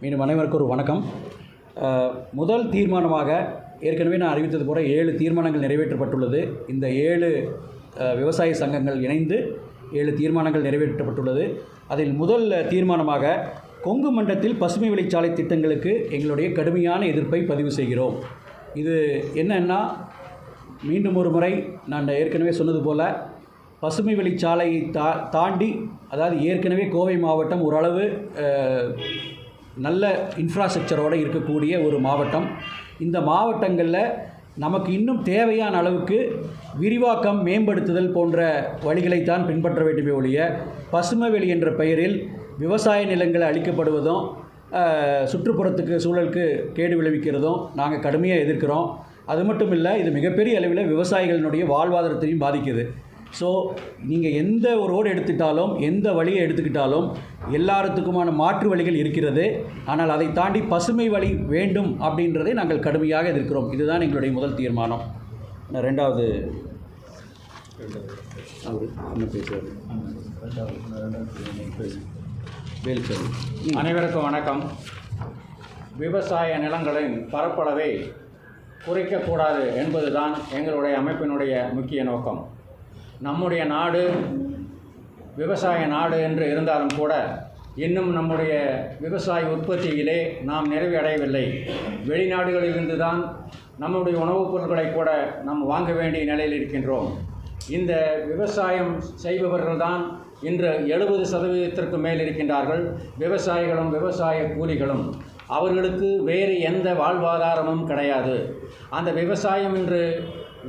மீண்டும் அனைவருக்கும் ஒரு வணக்கம். முதல் தீர்மானமாக ஏற்கனவே நான் அறிவித்தது போல ஏழு தீர்மானங்கள் நிறைவேற்றப்பட்டுள்ளது. இந்த ஏழு விவசாய சங்கங்கள் இணைந்து ஏழு தீர்மானங்கள் நிறைவேற்றப்பட்டுள்ளது. அதில் முதல் தீர்மானமாக கொங்கு மண்டலத்தில் பசுமை வழிச்சாலை திட்டங்களுக்கு எங்களுடைய கடுமையான எதிர்ப்பை பதிவு செய்கிறோம். இது என்னன்னா மீண்டும் ஒரு முறை நான் ஏற்கனவே சொன்னது போல் பசுமை வழிச்சாலையை தா தாண்டி அதாவது ஏற்கனவே கோவை மாவட்டம் ஓரளவு நல்ல இன்ஃப்ராஸ்ட்ரக்சரோடு இருக்கக்கூடிய ஒரு மாவட்டம். இந்த மாவட்டங்களில் நமக்கு இன்னும் தேவையான அளவுக்கு விரிவாக்கம் மேம்படுத்துதல் போன்ற வழிகளைத்தான் பின்பற்ற வேண்டுமே ஒழிய பசுமைவெளி என்ற பெயரில் விவசாய நிலங்கள் அளிக்கப்படுவதும் சுற்றுப்புறத்துக்கு சூழலுக்கு கேடு விளைவிக்கிறதும் நாங்கள் கடுமையாக எதிர்க்கிறோம். அது மட்டும் இல்லை இது மிகப்பெரிய அளவில் விவசாயிகளினுடைய வாழ்வாதாரத்தையும் பாதிக்குது. ஸோ நீங்கள் எந்த ஒரு ரோடு எடுத்துக்கிட்டாலும் எந்த வழியை எடுத்துக்கிட்டாலும் எல்லாத்துக்குமான மாற்று வழிகள் இருக்கிறது. ஆனால் அதை தாண்டி பசுமை வழி வேண்டும் அப்படின்றதை நாங்கள் கடுமையாக எதிர்க்கிறோம். இதுதான் எங்களுடைய முதல் தீர்மானம். நான் ரெண்டாவது. அவர் என்ன பேசுவார். அனைவருக்கும் வணக்கம். விவசாய நிலங்களின் பரப்பளவை குறைக்கக்கூடாது என்பதுதான் எங்களுடைய அமைப்பினுடைய முக்கிய நோக்கம். நம்முடைய நாடு விவசாய நாடு என்று இருந்தாலும் கூட இன்னும் நம்முடைய விவசாய உற்பத்தியிலே நாம் நிறைவு அடையவில்லை வெளிநாடுகளிலிருந்து தான் நம்முடைய உணவுப் பொருட்களை கூட நாம் வாங்க வேண்டிய நிலையில் இருக்கின்றோம். இந்த விவசாயம் செய்பவர்கள்தான் இன்று எழுபது சதவீதத்திற்கு மேல் இருக்கின்றார்கள். விவசாயிகளும் விவசாய கூலிகளும். அவர்களுக்கு வேறு எந்த வாழ்வாதாரமும் கிடையாது. அந்த விவசாயம் இன்று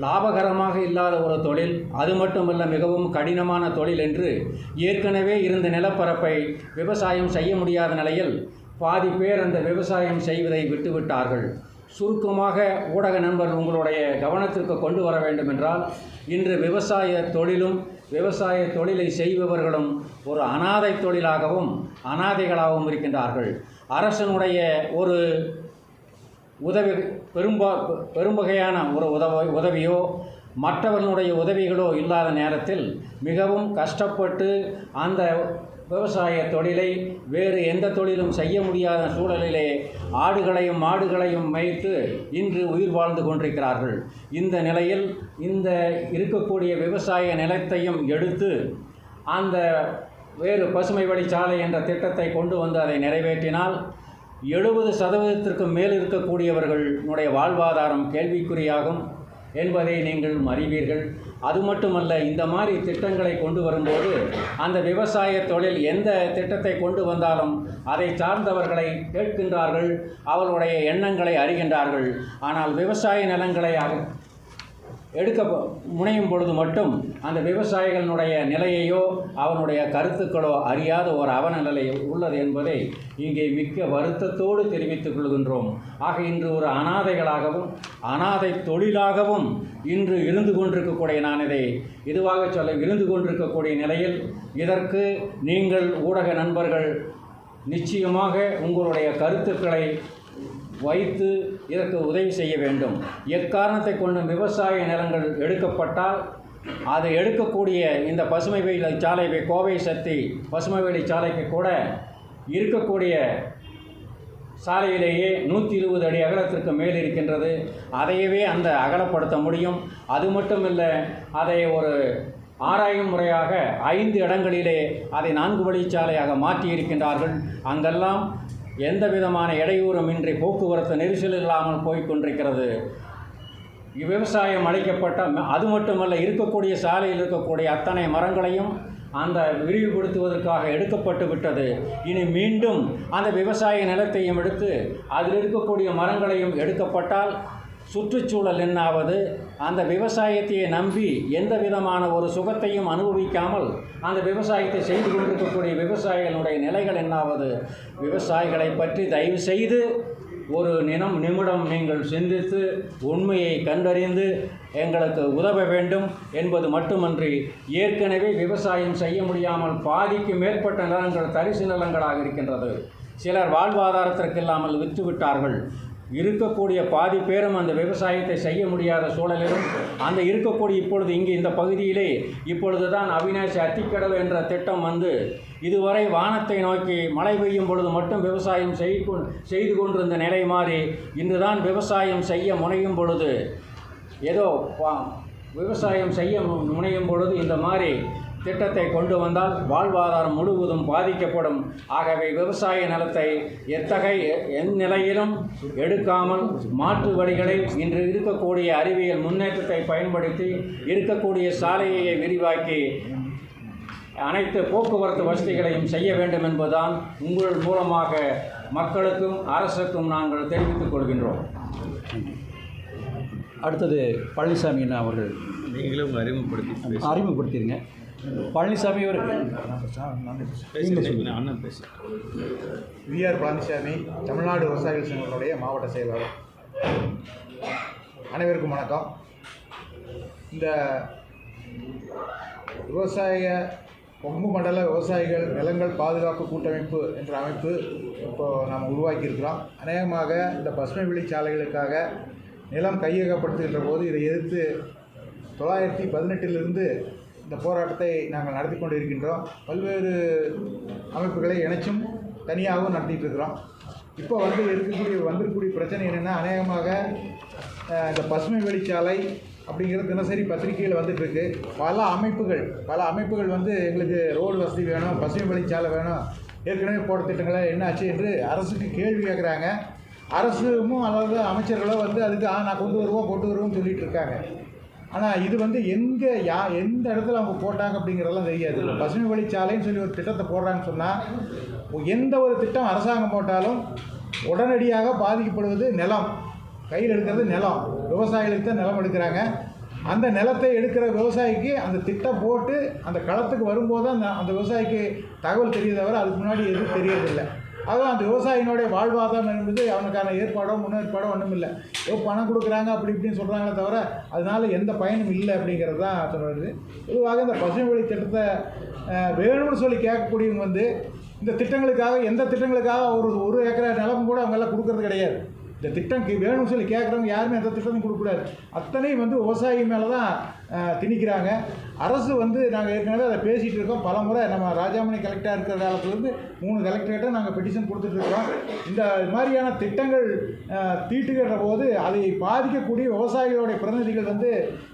லாபகரமாக இல்லாத ஒரு தொழில் அது மட்டுமல்ல மிகவும் கடினமான தொழில் என்று ஏற்கனவே இருந்த நிலப்பரப்பை விவசாயம் செய்ய முடியாத நிலையில் பாதி பேர் அந்த விவசாயம் செய்வதை விட்டுவிட்டார்கள். சுருக்கமாக ஊடக நண்பர் உங்களுடைய கவனத்திற்கு கொண்டு வர வேண்டும் என்றால் இன்று விவசாய தொழிலும் விவசாய தொழிலை செய்பவர்களும் ஒரு அனாதை தொழிலாகவும் அனாதைகளாகவும் இருக்கின்றார்கள். அரசனுடைய ஒரு உதவி பெரும்பா பெரும்பகையான ஒரு உதவ உதவியோ மற்றவர்களுடைய உதவிகளோ இல்லாத நேரத்தில் மிகவும் கஷ்டப்பட்டு அந்த விவசாய தொழிலை வேறு எந்த தொழிலும் செய்ய முடியாத சூழலிலே ஆடுகளையும் மாடுகளையும் மேய்த்து இன்று உயிர் வாழ்ந்து கொண்டிருக்கிறார்கள். இந்த நிலையில் இந்த இருக்கக்கூடிய விவசாய நிலத்தையும் எடுத்து அந்த வேறு பசுமை வழிச்சாலை என்ற திட்டத்தை கொண்டு வந்து அதை நிறைவேற்றினால் எழுபது சதவீதத்திற்கு மேல் இருக்கக்கூடியவர்களுடைய வாழ்வாதாரம் கேள்விக்குறியாகும் என்பதை நீங்கள் அறிவீர்கள். அது மட்டுமல்ல இந்த மாதிரி திட்டங்களை கொண்டு வரும்போது அந்த விவசாய தொழில் எந்த திட்டத்தை கொண்டு வந்தாலும் அதை சார்ந்தவர்களை கேட்கின்றார்கள் அவர்களுடைய எண்ணங்களை அறிகின்றார்கள். ஆனால் விவசாய நிலங்களை எடுக்க ப- முனையும் பொழுது மட்டும் அந்த விவசாயிகளினுடைய நிலையையோ அவனுடைய கருத்துக்களோ அறியாத ஒரு அவலநிலை உள்ளது என்பதை இங்கே மிக்க வருத்தத்தோடு தெரிவித்துக் கொள்கின்றோம். ஆக இன்று ஒரு அனாதைகளாகவும் அனாதை தொழிலாகவும் இன்று இருந்து கொண்டிருக்கக்கூடிய நான் இதை இதுவாக சொல்ல இருந்து கொண்டிருக்கக்கூடிய நிலையில் இதற்கு நீங்கள் ஊடக நண்பர்கள் நிச்சயமாக உங்களுடைய கருத்துக்களை வைத்து இதற்கு உதவி செய்ய வேண்டும். எக்காரணத்தை கொண்டும் விவசாய நிலங்கள் எடுக்கப்பட்டால் அதை எடுக்கக்கூடிய இந்த பசுமை வெயில் சாலை கோவை சக்தி பசுமை வேலி சாலைக்கு கூட இருக்கக்கூடிய சாலையிலேயே நூற்றி இருபது அடி அகலத்திற்கு மேல் இருக்கின்றது. அதையவே அந்த அகலப்படுத்த முடியும். அது மட்டும் இல்லை அதை ஒரு ஆராயும் முறையாக ஐந்து இடங்களிலே அதை நான்கு வழிச்சாலையாக மாற்றி இருக்கின்றார்கள். அங்கெல்லாம் எந்த விதமான இடையூறும் இன்றி போக்குவரத்து நெரிசல் இல்லாமல் போய்கொண்டிருக்கிறது விவசாயம் அளிக்கப்பட்ட அது மட்டுமல்ல இருக்கக்கூடிய சாலையில் இருக்கக்கூடிய அத்தனை மரங்களையும் அந்த விரிவுபடுத்துவதற்காக எடுக்கப்பட்டு விட்டது. இனி மீண்டும் அந்த விவசாய நிலத்தையும் எடுத்து அதில் இருக்கக்கூடிய மரங்களையும் எடுக்கப்பட்டால் சுற்றுச்சூழல் என்னாவது? அந்த விவசாயத்தையே நம்பி எந்த விதமான ஒரு சுகத்தையும் அனுபவிக்காமல் அந்த விவசாயத்தை செய்து கொண்டிருக்கக்கூடிய விவசாயிகளுடைய நிலைகள் என்னாவது? விவசாயிகளை பற்றி தயவு செய்து ஒரு நினம் நிமிடம் நீங்கள் சிந்தித்து உண்மையை கண்டறிந்து எங்களுக்கு உதவ வேண்டும் என்பது மட்டுமன்றி ஏற்கனவே விவசாயம் செய்ய முடியாமல் பாதிக்கு மேற்பட்ட நிலங்கள் தரிசு நிலங்களாக இருக்கின்றது. சிலர் வாழ்வாதாரத்திற்கு இல்லாமல் விற்றுவிட்டார்கள். இருக்கக்கூடிய பாதி பேரும் அந்த விவசாயத்தை செய்ய முடியாத சூழலிலும் அந்த இருக்கக்கூடிய இப்பொழுது இங்கே இந்த பகுதியிலே இப்பொழுது தான் அவினாசி அத்திக்கடவு என்ற திட்டம் வந்து இதுவரை வானத்தை நோக்கி மழை பெய்யும் பொழுது மட்டும் விவசாயம் செய்து செய்து கொண்டிருந்த நிலை மாறி இன்றுதான் விவசாயம் செய்ய முனையும் பொழுது ஏதோ விவசாயம் செய்ய முனையும் பொழுது இந்த மாதிரி திட்டத்தை கொண்டு வந்தால் வாழ்வாதாரம் முழுவதும் பாதிக்கப்படும். ஆகவே விவசாய நிலத்தை எத்தகைய எந் நிலையிலும் எடுக்காமல் மாற்று வழிகளை இன்று இருக்கக்கூடிய அறிவியல் முன்னேற்றத்தை பயன்படுத்தி இருக்கக்கூடிய சாலையை விரிவாக்கி அனைத்து போக்குவரத்து வசதிகளையும் செய்ய வேண்டும் என்பதுதான் உங்கள் மூலமாக மக்களுக்கும் அரசுக்கும் நாங்கள் தெரிவித்துக் கொள்கின்றோம். அடுத்தது பழனிசாமி அண்ணா அவர்கள். நீங்களும் அறிமுகப்படுத்தி அறிமுகப்படுத்திடுங்க. பழனிசாமி அவர் பேசுகிறேன் அண்ணன் பேசு விஆர் பழனிசாமி தமிழ்நாடு விவசாயிகள் சங்கத்தினுடைய மாவட்ட செயலாளர். அனைவருக்கும் வணக்கம். இந்த விவசாய கொங்கு மண்டல விவசாயிகள் நிலங்கள் பாதுகாப்பு கூட்டமைப்பு என்ற அமைப்பு இப்போ நாம் உருவாக்கியிருக்கிறோம். அநேகமாக இந்த பசுமை வெளிச்சாலைகளுக்காக நிலம் கையகப்படுத்துகின்ற போது இதை எதிர்த்து தொள்ளாயிரத்தி பதினெட்டிலிருந்து இந்த போராட்டத்தை நாங்கள் நடத்தி கொண்டு இருக்கின்றோம் பல்வேறு அமைப்புகளை இணைச்சும் தனியாகவும் நடத்திட்டு இருக்கிறோம். இப்போ வந்து இருக்கக்கூடிய வந்திருக்கக்கூடிய பிரச்சனை என்னென்னா அநேகமாக இந்த பசுமை வெளிச்சாலை அப்படிங்கிறது தினசரி பத்திரிகையில் வந்துட்டுருக்கு பல அமைப்புகள் பல அமைப்புகள் வந்து எங்களுக்கு ரோடு வசதி வேணும் பசுமை வெளிச்சாலை வேணும். ஏற்கனவே போட திட்டங்களை என்னாச்சு என்று அரசுக்கு கேள்வி கேட்குறாங்க. அரசும் அதாவது அமைச்சர்களோ வந்து அதுக்கு ஆ நான் கொண்டு வருவோம் கொண்டு வருவோம்னு சொல்லிகிட்டு இருக்காங்க. ஆனால் இது வந்து எங்கே யா எந்த இடத்துல அவங்க போட்டாங்க அப்படிங்கிறதெல்லாம் தெரியாது. பசுமை வழிச்சாலைன்னு சொல்லி ஒரு திட்டத்தை போடுறாங்கன்னு சொன்னால் எந்த ஒரு திட்டம் அரசாங்கம் போட்டாலும் உடனடியாக பாதிக்கப்படுவது நிலம். கையில் எடுக்கிறது நிலம். விவசாயிகளுக்கு தான் நிலம் எடுக்கிறாங்க. அந்த நிலத்தை எடுக்கிற விவசாயிக்கு அந்த திட்டம் போட்டு அந்த களத்துக்கு வரும்போது அந்த அந்த விவசாயிக்கு தகவல் தெரியுது தவிர அதுக்கு முன்னாடி எதுவும் தெரியறதில்லை. அதுவும் அந்த விவசாயினுடைய வாழ்வாதாரம் என்பது அவனுக்கான ஏற்பாடோ முன்னேற்பாடோ ஒன்றும் இல்லை ஏதோ பணம் கொடுக்குறாங்க அப்படி இப்படின்னு சொல்கிறாங்களே தவிர அதனால் எந்த பயனும் இல்லை அப்படிங்கிறது தான் சொல்கிறது பொதுவாக இந்த பசுமை வழி திட்டத்தை வேணும்னு சொல்லி கேட்கக்கூடியவங்க வந்து இந்த திட்டங்களுக்காக எந்த திட்டங்களுக்காக ஒரு ஒரு ஏக்கரை நிலம் கூட அவங்கெல்லாம் கொடுக்கறது கிடையாது. இந்த திட்டம் வேணும்னு சொல்லி கேட்குறவங்க யாருமே எந்த திட்டமும் கொடுக்கக்கூடாது. அத்தனையும் வந்து விவசாயி மேலே தான் திணிக்கிறாங்க. அரசு வந்து நாங்கள் ஏற்கனவே அதை பேசிகிட்டு இருக்கோம். பல முறை நம்ம ராஜாமணி கலெக்டராக இருக்கிற காலத்துலேருந்து மூணு கலெக்டரேட்டை நாங்கள் பெட்டிஷன் கொடுத்துட்ருக்கோம் இந்த மாதிரியான திட்டங்கள் தீட்டுகிற போது அதை பாதிக்கக்கூடிய விவசாயிகளுடைய பிரதிநிதிகள் வந்து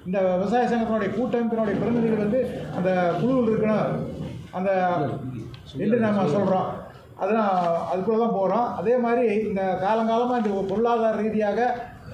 இந்த விவசாய சங்கத்தினுடைய கூட்டமைப்பினுடைய பிரதிநிதிகள் வந்து அந்த குழுவில் இருக்கணும். அந்த என்று நம்ம சொல்கிறோம் அதெல்லாம் அதுக்குள்ளே தான் போகிறோம் அதே மாதிரி இந்த காலங்காலமாக இந்த பொருளாதார ரீதியாக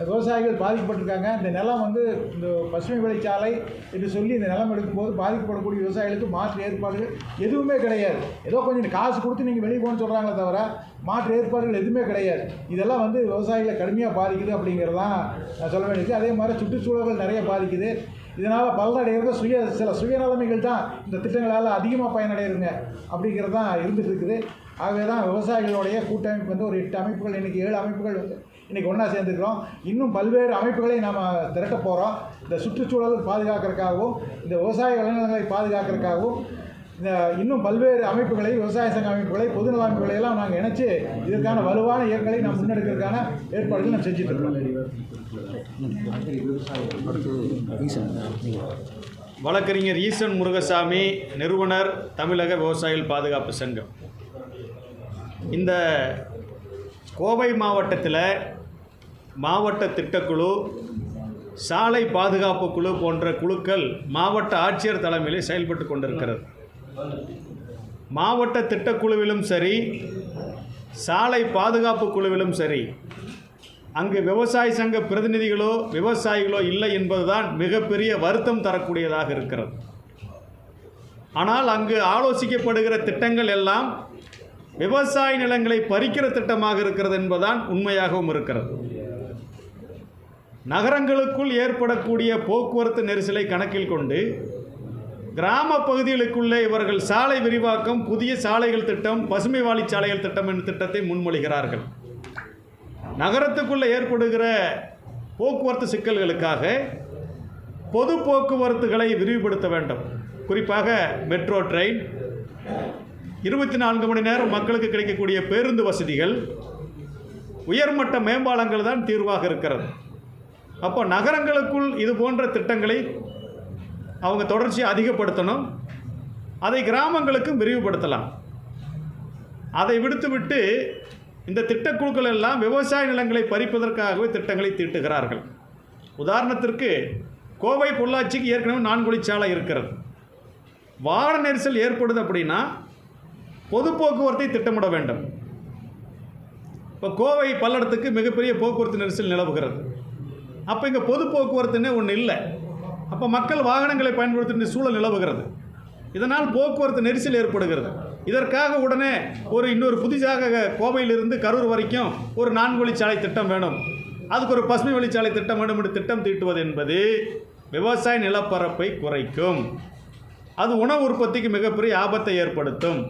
விவசாயிகள் பாதிக்கப்பட்டிருக்காங்க. இந்த நிலம் வந்து இந்த பசுமை விளைச்சாலை என்று சொல்லி இந்த நிலம் எடுக்கும்போது பாதிக்கப்படக்கூடிய விவசாயிகளுக்கு மாற்று ஏற்பாடுகள் எதுவுமே கிடையாது. ஏதோ கொஞ்சம் காசு கொடுத்து நீங்கள் வெளியே போகணும்னு சொல்கிறாங்களே தவிர மாற்று ஏற்பாடுகள் எதுவுமே கிடையாது. இதெல்லாம் வந்து விவசாயிகளை கடுமையாக பாதிக்குது அப்படிங்கிறதான் நான் சொல்ல வேண்டியது. அதே மாதிரி சுற்றுச்சூழல்கள் நிறைய பாதிக்குது. இதனால் பலனடைகிறது சுய சில சுயநலமைகள் தான் இந்த திட்டங்களால் அதிகமாக பயனடைகிறதுங்க அப்படிங்கிறது தான் இருந்துட்டு இருக்குது. ஆகவே தான் விவசாயிகளுடைய கூட்டமைப்பு வந்து ஒரு எட்டு அமைப்புகள் இன்றைக்கி ஏழு அமைப்புகள் வந்து இன்றைக்கி ஒன்றா சேர்ந்துருக்கிறோம். இன்னும் பல்வேறு அமைப்புகளை நாம் திரட்ட போகிறோம் இந்த சுற்றுச்சூழலை பாதுகாக்கிறதுக்காகவும் இந்த விவசாய விளைநிலங்களை பாதுகாக்கிறதுக்காகவும் இன்னும் பல்வேறு அமைப்புகளை விவசாய சங்க அமைப்புகளை பொதுநல அமைப்புகளை எல்லாம் நாங்கள் இணைச்சு இதற்கான வலுவான இயக்கங்களை நாம் முன்னெடுக்கிறதுக்கான ஏற்பாடுகள் நம்ம செஞ்சுட்டு இருக்கோம். வழக்கறிஞர் ஈசன் முருகசாமி நிறுவனர் தமிழக விவசாயிகள் பாதுகாப்பு சங்கம். இந்த கோவை மாவட்டத்தில் மாவட்ட திட்டக்குழு சாலை பாதுகாப்பு குழு போன்ற குழுக்கள் மாவட்ட ஆட்சியர் தலைமையில் செயல்பட்டு கொண்டிருக்கிறது. மாவட்ட திட்டக்குழுவிலும் சரி சாலை பாதுகாப்பு குழுவிலும் சரி அங்கு விவசாய சங்க பிரதிநிதிகளோ விவசாயிகளோ இல்லை என்பதுதான் மிகப்பெரிய வருத்தம் தரக்கூடியதாக இருக்கிறது. ஆனால் அங்கு ஆலோசிக்கப்படுகிற திட்டங்கள் எல்லாம் விவசாய நிலங்களை பறிக்கிற திட்டமாக இருக்கிறது என்பதுதான் உண்மையாகவும் இருக்கிறது. நகரங்களுக்குள் ஏற்படக்கூடிய போக்குவரத்து நெரிசலை கணக்கில் கொண்டு கிராம பகுதிகளுக்குள்ளே இவர்கள் சாலை விரிவாக்கம் புதிய சாலைகள் திட்டம் பசுமை வாழிச்சாலைகள் திட்டம் என்ற திட்டத்தை முன்மொழிகிறார்கள். நகரத்துக்குள்ளே ஏற்படுகிற போக்குவரத்து சிக்கல்களுக்காக பொது போக்குவரத்துகளை விரிவுபடுத்த வேண்டும். குறிப்பாக மெட்ரோ ட்ரெயின் இருபத்தி நான்கு மணி நேரம் மக்களுக்கு கிடைக்கக்கூடிய பேருந்து வசதிகள் உயர்மட்ட மேம்பாலங்கள் தான் தீர்வாக இருக்கிறது. அப்போ நகரங்களுக்குள் இது போன்ற திட்டங்களை அவங்க தொடர்ச்சியை அதிகப்படுத்தணும். அதை கிராமங்களுக்கும் விரிவுபடுத்தலாம். அதை விடுத்துவிட்டு இந்த திட்டக்குழுக்கள் எல்லாம் விவசாய நிலங்களை பறிப்பதற்காகவே திட்டங்களை தீட்டுகிறார்கள். உதாரணத்திற்கு கோவை பொள்ளாச்சிக்கு ஏற்கனவே நான்குழிச்சாலை இருக்கிறது. வாகன நெரிசல் ஏற்படுது அப்படின்னா பொது போக்குவரத்தை திட்டமிட வேண்டும். இப்போ கோவை பல்லடத்துக்கு மிகப்பெரிய போக்குவரத்து நெரிசல் நிலவுகிறது. அப்போ இங்கே பொது போக்குவரத்துன்னே ஒன்று இல்லை. அப்போ மக்கள் வாகனங்களை பயன்படுத்த வேண்டிய சூழல் நிலவுகிறது. இதனால் போக்குவரத்து நெரிசல் ஏற்படுகிறது. இதற்காக உடனே ஒரு இன்னொரு புதிதாக கோவையிலிருந்து கரூர் வரைக்கும் ஒரு நான்கு வழிச்சாலை திட்டம் வேணும். அதுக்கு ஒரு பசுமை வழிச்சாலை திட்டம் வேண்டும் என்று திட்டம் தீட்டுவது என்பது விவசாய நிலப்பரப்பை குறைக்கும். அது உணவு உற்பத்திக்கு மிகப்பெரிய ஆபத்தை ஏற்படுத்தும்.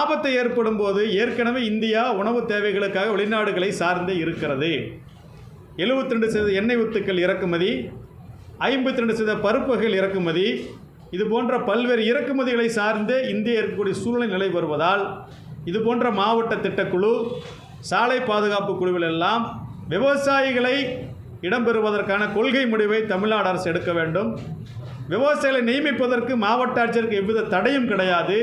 ஆபத்தை ஏற்படும் போது ஏற்கனவே இந்தியா உணவு தேவைகளுக்காக வெளிநாடுகளை சார்ந்தே இருக்கிறது. 72% ரெண்டு சதவீத எண்ணெய் வித்துக்கள் இறக்குமதி ஐம்பத்தி ரெண்டு சதவீத பருப்பு வகைகள் இறக்குமதி. இது போன்ற பல்வேறு இறக்குமதிகளை சார்ந்தே இந்தியா இருக்கக்கூடிய சூழ்நிலை நிலை வருவதால் இது போன்ற மாவட்ட திட்டக்குழு சாலை பாதுகாப்பு குழுவில் எல்லாம் விவசாயிகளை இடம்பெறுவதற்கான கொள்கை முடிவை தமிழ்நாடு அரசு எடுக்க வேண்டும். விவசாயிகளை நியமிப்பதற்கு மாவட்ட ஆட்சியருக்கு எவ்வித தடையும் கிடையாது.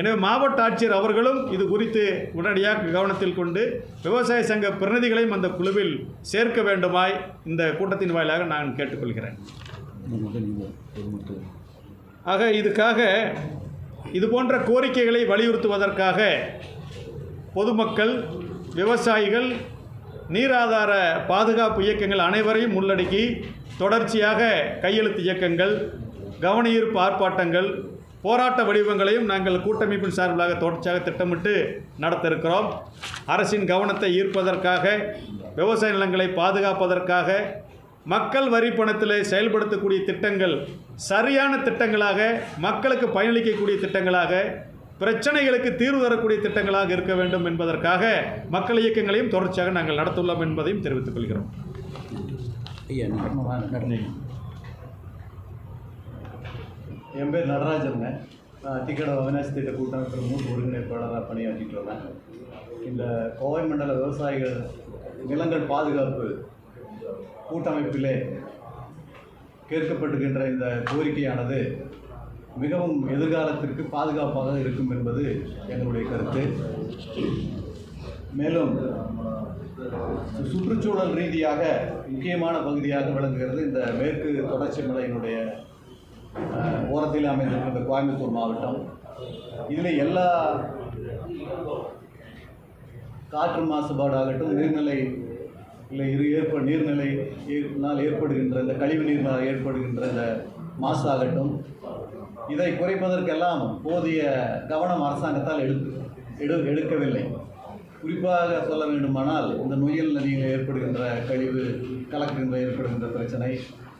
எனவே மாவட்ட ஆட்சியர் அவர்களும் இது குறித்து உடனடியாக கவனத்தில் கொண்டு விவசாய சங்க பிரதிநிதிகளையும் அந்த குழுவில் சேர்க்க வேண்டுமாய் இந்த கூட்டத்தின் வாயிலாக நான் கேட்டுக்கொள்கிறேன். ஆக இதுக்காக இது போன்ற கோரிக்கைகளை வலியுறுத்துவதற்காக பொதுமக்கள் விவசாயிகள் நீராதார பாதுகாப்பு இயக்கங்கள் அனைவரையும் உள்ளடக்கி தொடர்ச்சியாக கையெழுத்து இயக்கங்கள் கவனஈர்ப்பு ஆர்ப்பாட்டங்கள் போராட்ட வடிவங்களையும் நாங்கள் கூட்டமைப்பின் சார்பிலாக தொடர்ச்சியாக திட்டமிட்டு நடத்த இருக்கிறோம் அரசின் கவனத்தை ஈர்ப்பதற்காக விவசாய நிலங்களை பாதுகாப்பதற்காக மக்கள் வரி பணத்தில் செயல்படுத்தக்கூடிய திட்டங்கள் சரியான திட்டங்களாக மக்களுக்கு பயனளிக்கக்கூடிய திட்டங்களாக பிரச்சனைகளுக்கு தீர்வு தரக்கூடிய திட்டங்களாக இருக்க வேண்டும் என்பதற்காக மக்கள் இயக்கங்களையும் தொடர்ச்சியாக நாங்கள் நடத்துள்ளோம் என்பதையும் தெரிவித்துக் கொள்கிறோம். ஐயா நன்றி என் பேர் நடராஜன் திக்கட அவினாசி திட்ட கூட்டமைப்பில் மூன்று ஒருங்கிணைப்பாளராக பணியாற்றிட்டு வரேன் இந்த கோவை மண்டல விவசாயிகள் நிலங்கள் பாதுகாப்பு கூட்டமைப்பிலே கேட்கப்படுகின்ற இந்த கோரிக்கையானது மிகவும் எதிர்காலத்திற்கு பாதுகாப்பாக இருக்கும் என்பது எங்களுடைய கருத்து. மேலும் சுற்றுச்சூழல் ரீதியாக முக்கியமான பகுதியாக விளங்குகிறது இந்த மேற்கு தொடர்ச்சி மலையினுடைய அஹ், அமைந்திருக்கிற இந்த கோயம்புத்தூர் மாவட்டம். இதில் எல்லா காற்று மாசுபாடு ஆகட்டும் நீர்நிலை இல்லை இரு ஏற்ப நீர்நிலை னால் ஏற்படுகின்ற இந்த கழிவு நீர்னால் ஏற்படுகின்ற இந்த மாசாகட்டும் இதை குறைப்பதற்கெல்லாம் போதிய கவனம் அரசாங்கத்தால் எடுத்து எடு எடுக்கவில்லை. குறிப்பாக சொல்ல வேண்டுமானால் இந்த நுயல் நதியில் ஏற்படுகின்ற கழிவு கலக்கின்ற ஏற்படுகின்ற பிரச்சனை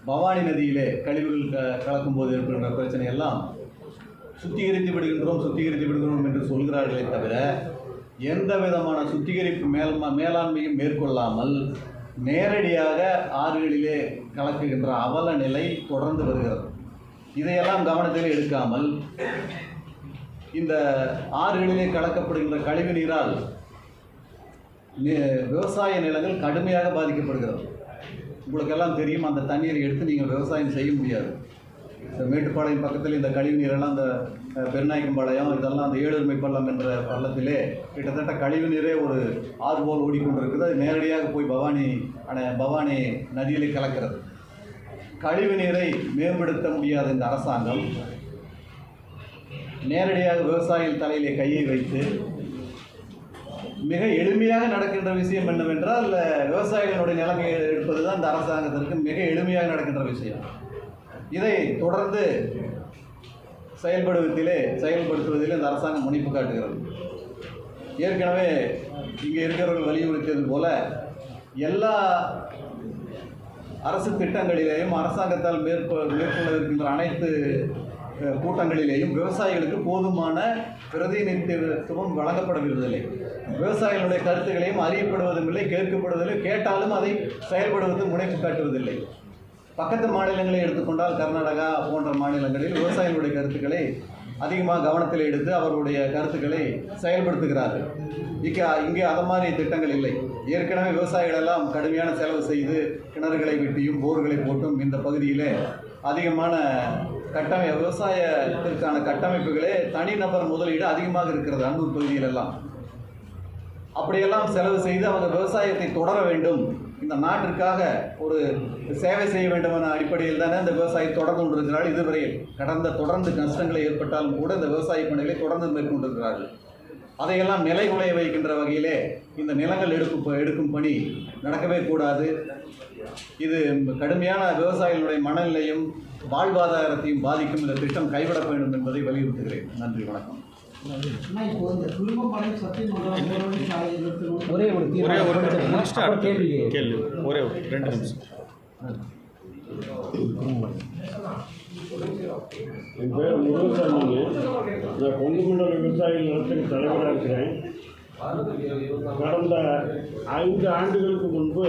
பவானி நதியிலே கழிவுகள் க கலக்கும் போது ஏற்படுகின்ற பிரச்சனை எல்லாம் சுத்திகரித்து விடுகின்றோம் சுத்திகரித்து விடுகிறோம் என்று சொல்கிறார்களே தவிர எந்த விதமான சுத்திகரிப்பு மேல் மேலாண்மையும் மேற்கொள்ளாமல் நேரடியாக ஆறுகளிலே கலக்குகின்ற அவல நிலை தொடர்ந்து வருகிறது. இதையெல்லாம் கவனத்தில் எடுக்காமல் இந்த ஆறுகளிலே கலக்கப்படுகின்ற கழிவு நீரால் விவசாய நிலங்கள் கடுமையாக பாதிக்கப்படுகிறது. உங்களுக்கெல்லாம் தெரியும் அந்த தண்ணீரை எடுத்து நீங்கள் விவசாயம் செய்ய முடியாது. இந்த மேட்டுப்பாளையம் பக்கத்தில் இந்த கழிவு நீரெல்லாம் அந்த பெருநாயக்கம்பாளையம் இதெல்லாம் அந்த ஏழுமை பள்ளம் என்ற பள்ளத்திலே கிட்டத்தட்ட கழிவு நீரே ஒரு ஆறு போல் ஓடிக்கொண்டிருக்குது. அது நேரடியாக போய் பவானி அணை பவானி நதியிலே கலக்கிறது. கழிவு நீரை மேம்படுத்த முடியாத இந்த அரசாங்கம் நேரடியாக விவசாயிகள் தலையிலே கையை வைத்து மிக எளிமையாக நடக்கின்ற விஷயம் என்னவென்றால் விவசாயிகளுடைய நிலைமை எடுப்பது தான் இந்த அரசாங்கத்திற்கு மிக எளிமையாக நடக்கின்ற விஷயம். இதை தொடர்ந்து செயல்படுவதிலே செயல்படுத்துவதிலே இந்த அரசாங்கம் முனைப்பு காட்டுகிறது. ஏற்கனவே இங்கே இருக்கிறவர்கள் வலியுறுத்தியது போல எல்லா அரசு திட்டங்களிலேயும் அரசாங்கத்தால் மேற்கொ மேற்கொள்ளவிருக்கின்ற அனைத்து கூட்டங்களிலேயும் விவசாயிகளுக்கு போதுமான பிரதிநிதித்துவம் வழங்கப்படவில்லை விவசாயிகளுடைய கருத்துக்களையும் அறியப்படுவதும் இல்லை கேட்கப்படுவதில்லை கேட்டாலும் அதை செயல்படுவது முனைப்பு காட்டுவதில்லை. பக்கத்து மாநிலங்களை எடுத்துக்கொண்டால் கர்நாடகா போன்ற மாநிலங்களில் விவசாயிகளுடைய கருத்துக்களை அதிகமாக கவனத்தில் எடுத்து அவர்களுடைய கருத்துக்களை செயல்படுத்துகிறார்கள். இங்கே இங்கே அது மாதிரி திட்டங்கள் இல்லை. ஏற்கனவே விவசாயிகள் எல்லாம் கடுமையான செலவு செய்து கிணறுகளை வெட்டியும் போர்களை போட்டும் இந்த பகுதியில் அதிகமான கட்டமை விவசாயத்திற்கான கட்டமைப்புகளே தனிநபர் முதலீடு அதிகமாக இருக்கிறது அன்னூர் பகுதியிலெல்லாம். அப்படியெல்லாம் செலவு செய்து அவங்க விவசாயத்தை தொடர வேண்டும். இந்த நாட்டிற்காக ஒரு சேவை செய்ய வேண்டும் என அடிப்படையில் தானே இந்த விவசாயி தொடர்ந்து கொண்டிருக்கிறார்கள் இதுவரையில் கடந்த தொடர்ந்து நஷ்டங்களை ஏற்பட்டாலும் கூட இந்த விவசாய பணிகளை தொடர்ந்து மேற்கொண்டிருக்கிறார்கள். அதையெல்லாம் நிலைகுலைய வைக்கின்ற வகையிலே இந்த நிலங்கள் எடுக்கும் எடுக்கும் பணி நடக்கவே கூடாது. இது கடுமையான விவசாயிகளுடைய மனநிலையும் வாழ்வாதாரத்தையும் பாதிக்கும் இந்த திட்டம் கைவிட வேண்டும் என்பதை வலியுறுத்துகிறேன். நன்றி வணக்கம். ஒரே ஒரு கேள்வி. ஒரு ரெண்டு நிமிஷம். என் பேர் முருகசாமிங்க. நான் கொங்கு மண்டல விவசாயிகள் நிலத்தின் தலைவராக இருக்கிறேன். கடந்த ஐந்து ஆண்டுகளுக்கு முன்பு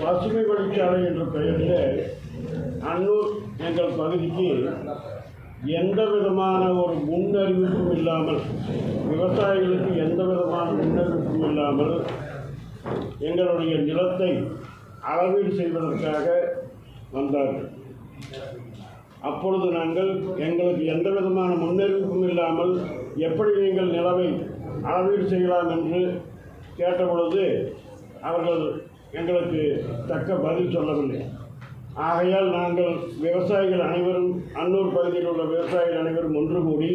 பசுமை வழிச்சாலை என்ற பெயரில் அன்னூர் எங்கள் பகுதிக்கு எந்த விதமான ஒரு முன்னறிவிப்பும் இல்லாமல் விவசாயிகளுக்கு எந்த விதமான முன்னறிவிப்பும் இல்லாமல் எங்களுடைய நிலத்தை அளவீடு செய்வதற்காக வந்தார்கள். அப்பொழுது நாங்கள் எங்களுக்கு எந்த விதமான முன்னெடுப்பும் இல்லாமல் எப்படி நீங்கள் நிலவை அளவீடு செய்யலாம் என்று கேட்டபொழுது அவர்கள் எங்களுக்கு தக்க பதில் சொல்லவில்லை. ஆகையால் நாங்கள் விவசாயிகள் அனைவரும் அன்னூர் பகுதியில் உள்ள விவசாயிகள் அனைவரும் ஒன்று கூடி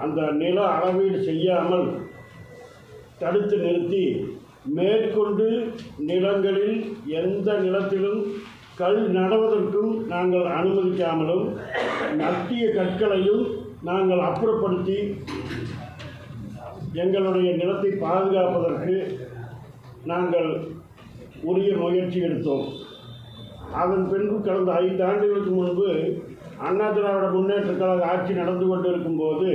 அந்த நில அளவீடு செய்யாமல் தடுத்து நிறுத்தி மேற்கொண்டு நிலங்களில் எந்த நிலத்திலும் கல் நடுவதற்கும் நாங்கள் அனுமதிக்காமலும் நட்டிய கற்களையும் நாங்கள் அப்புறப்படுத்தி எங்களுடைய நிலத்தை பாதுகாப்பதற்கு நாங்கள் உரிய முயற்சி எடுத்தோம். அதன் பின்பு கடந்த ஐந்து ஆண்டுகளுக்கு முன்பு அண்ணா திராவிட முன்னேற்ற கழக ஆட்சி நடந்து கொண்டிருக்கும் போது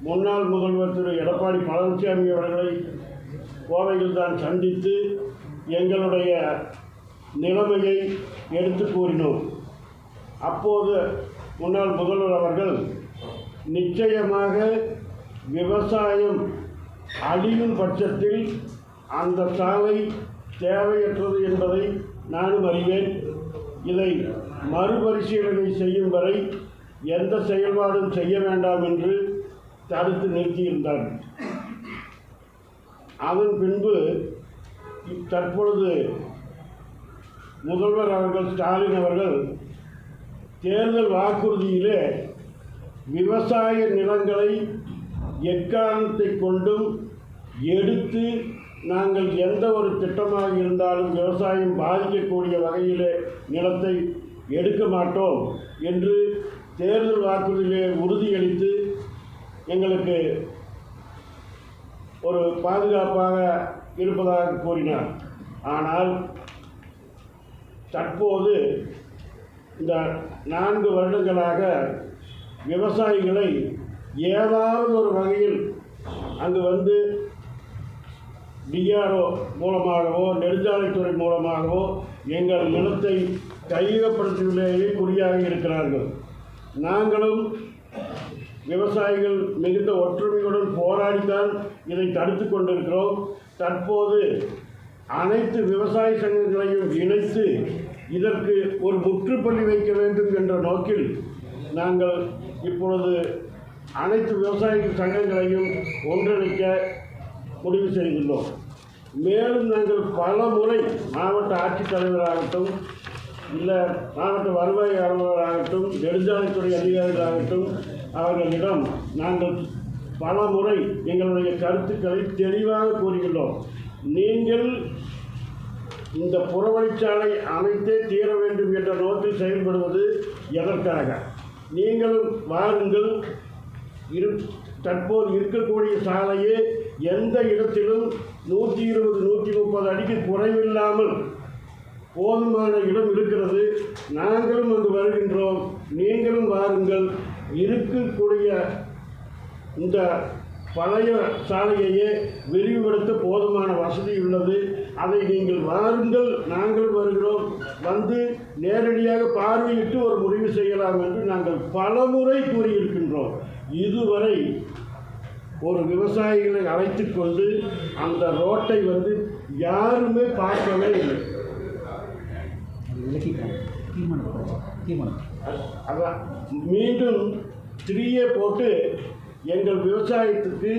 முன்னாள் முதல்வர் திரு எடப்பாடி பழனிசாமி அவர்களை கோவையில் தான் சந்தித்து எங்களுடைய நிலைமையை எடுத்து கூறினோம். அப்போது முன்னாள் முதல்வர் அவர்கள் நிச்சயமாக விவசாயம் அழியும் பட்சத்தில் அந்த சாலை தேவையற்றது என்பதை நானும் அறிவேன். இதை மறுபரிசீலனை செய்யும் வரை எந்த செயல்பாடும் செய்ய வேண்டாம் என்று தடுத்து நிறுத்தியிருந்தார் அதன் பின்பு தற்பொழுது முதல்வர் அவர்கள் ஸ்டாலின் அவர்கள் தேர்தல் வாக்குறுதியிலே விவசாய நிலங்களை எக்காரணத்தை கொண்டும் எடுத்து நாங்கள் எந்த ஒரு திட்டமாக இருந்தாலும் விவசாயம் பாதிக்கக்கூடிய வகையிலே நிலத்தை எடுக்க மாட்டோம் என்று தேர்தல் வாக்குறுதியிலே உறுதியளித்து எங்களுக்கு ஒரு பாதுகாப்பாக இருப்பதாக கூறினார். ஆனால் தற்போது இந்த நான்கு வருடங்களாக விவசாயிகளை ஏதாவது ஒரு வகையில் அங்கு வந்து டிஆர்ஓ மூலமாகவோ நெடுஞ்சாலைத்துறை மூலமாகவோ எங்கள் நிலத்தை கையகப்படுத்துவதிலேயே குறியாக இருக்கிறார்கள். நாங்களும் விவசாயிகள் மிகுந்த ஒற்றுமையுடன் போராடித்தான் இதை தடுத்து கொண்டிருக்கிறோம். தற்போது அனைத்து விவசாய சங்கங்களையும் இணைத்து இதற்கு ஒரு முற்றுப்பள்ளி வைக்க வேண்டும் என்ற நோக்கில் நாங்கள் இப்பொழுது அனைத்து விவசாய சங்கங்களையும் ஒன்றிணைக்க முடிவு செய்துள்ளோம். மேலும் நாங்கள் பல முறை மாவட்ட ஆட்சித்தலைவராகட்டும் இல்லை மாவட்ட வருவாய் அலுவலராகட்டும் நெடுஞ்சாலைத்துறை அதிகாரிகளாகட்டும் அவர்களிடம் நாங்கள் பல முறை எங்களுடைய கருத்துக்களை தெளிவாக கூறியுள்ளோம். நீங்கள் இந்த புறவழிச்சாலை அமைத்தே தீர வேண்டும் என்ற நோக்கில் செயல்படுவது எதற்காக? நீங்களும் வாருங்கள். இரு தற்போது இருக்கக்கூடிய சாலையே எந்த இடத்திலும் நூற்றி இருபது நூற்றி முப்பது அடிக்கு குறைவில்லாமல் போதுமான இடம் இருக்கிறது. நாங்களும் அங்கு வருகின்றோம். நீங்களும் வாருங்கள். இருக்கக்கூடிய இந்த பழைய சாலையையே விரிவுபடுத்த போதுமான வசதி உள்ளது. அதை நீங்கள் வாருங்கள் நாங்கள் வருகிறோம். வந்து நேரடியாக பார்வையிட்டு ஒரு முடிவு செய்யலாம் என்று நாங்கள் பலமுறை கூறியிருக்கின்றோம். இதுவரை ஒரு விவசாயிகளை அழைத்து கொண்டு அந்த ரோட்டை வந்து யாருமே பார்க்கவே இல்லை. அதான் மீண்டும் த்ரீயை போட்டு எங்கள் விவசாயத்துக்கு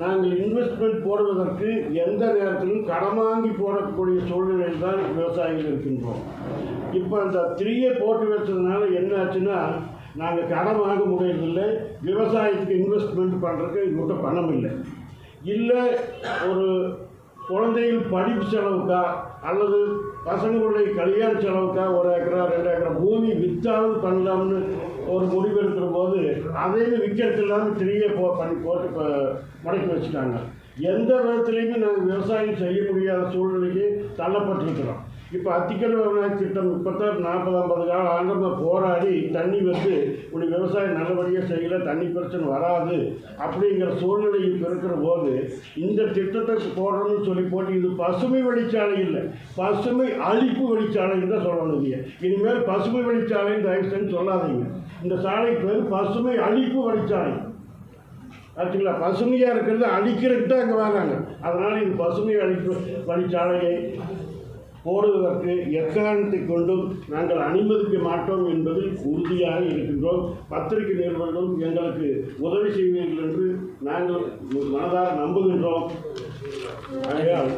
நாங்கள் இன்வெஸ்ட்மெண்ட் போடுவதற்கு எந்த நேரத்திலும் கடன் வாங்கி போடக்கூடிய சூழ்நிலையில் தான் விவசாயிகள் இருக்கின்றோம். இப்போ அந்த த்ரீயை போட்டு வச்சதுனால என்ன ஆச்சுன்னா நாங்கள் கடன் வாங்க முடியறதில்லை விவசாயத்துக்கு இன்வெஸ்ட்மெண்ட் பண்ணுறதுக்கு எங்கள்கிட்ட பணம் இல்லை. இல்லை ஒரு குழந்தைகள் படிப்பு செலவுக்கா அல்லது பசங்களுடைய கல்யாண செலவுக்கா ஒரு ஏக்கரா ரெண்டு ஏக்கரா பூமி விற்றாலும் பண்ணலாம்னு ஒரு முடிவு எடுக்கிற போது அதையும் விற்கிறது இல்லாமல் திரியை போ பண்ணி போட்டு இப்போ முடக்கி வச்சுட்டாங்க. எந்த விதத்துலையுமே நாங்கள் விவசாயம் செய்ய முடியாத சூழ்நிலைக்கு தள்ளப்பட்டிருக்கிறோம். இப்போ அத்திக்கல் விவசாய திட்டம் இப்போத்தான் நாற்பது ஐம்பது கால ஆண்டமாக போராடி தண்ணி வந்து இப்படி விவசாயம் நல்லபடியாக செய்யல தண்ணி பிரச்சனை வராது அப்படிங்கிற சூழ்நிலை இப்போ இருக்கிற போது இந்த திட்டத்தை போடணும்னு சொல்லி போட்டு இது பசுமை வழிச்சாலை இல்லை. பசுமை அழிப்பு வழிச்சாலைன்னு தான் சொல்லணும் இனிமேல் பசுமை வழிச்சாலைன்னு தயவு செஞ்சு சொல்லாதீங்க. இந்த சாலை பேர் பசுமை அழிப்பு வழிச்சாலை. ஆச்சுங்களா? பசுமையாக இருக்கிறது அழிக்கிறதுக்கு தான் அங்கே வராங்க. அதனால் இது பசுமை அழிப்பு வழிச்சாலையை போடுவதற்கு எக்காரணத்தை கொண்டும் நாங்கள் அனுமதிக்க மாட்டோம் என்பதில் உறுதியாக இருக்கின்றோம். பத்திரிகை நிறுவனங்களும் எங்களுக்கு உதவி செய்வீர்கள் என்று நாங்கள் மனதாக நம்புகின்றோம். ஆகையால்